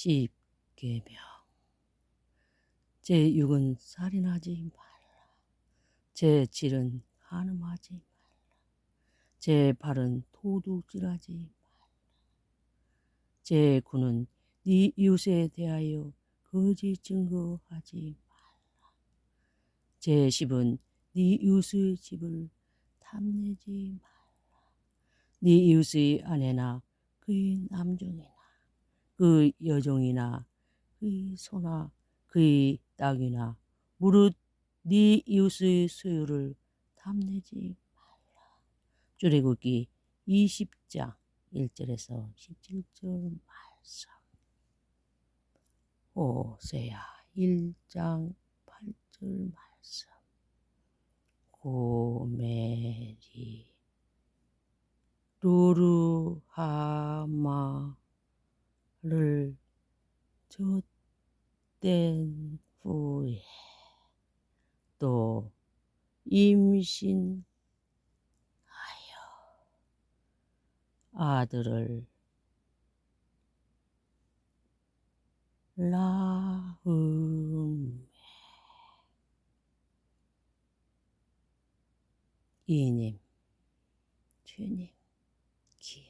십계명 제6은 살인하지 말라. 제7은 간음하지 말라. 제8은 도둑질하지 말라. 제9는 네 이웃에 대하여 거짓 증거하지 말라. 제10은 네 이웃의 집을 탐내지 말라. 네 이웃의 아내나 그의 남종이나 그 여종이나 그의 소나 그의 땅이나 무릇 네 이웃의 소유를 탐내지 말라. 출애굽기 20장 1절에서 17절 말씀. 호세야 1장 8절 말씀. 고메리 루루하마를 젖된 후에 또 임신하여 아들을 낳음에 이님 주님 김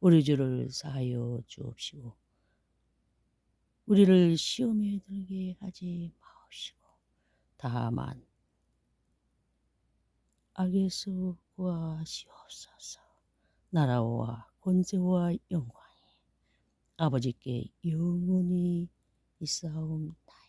우리 죄를 사하여 주옵시고 우리를 시험에 들게 하지 마옵시고 다만 악에서 구하시옵소서 나라와 권세와 영광이 아버지께 영원히 있사옵나이다.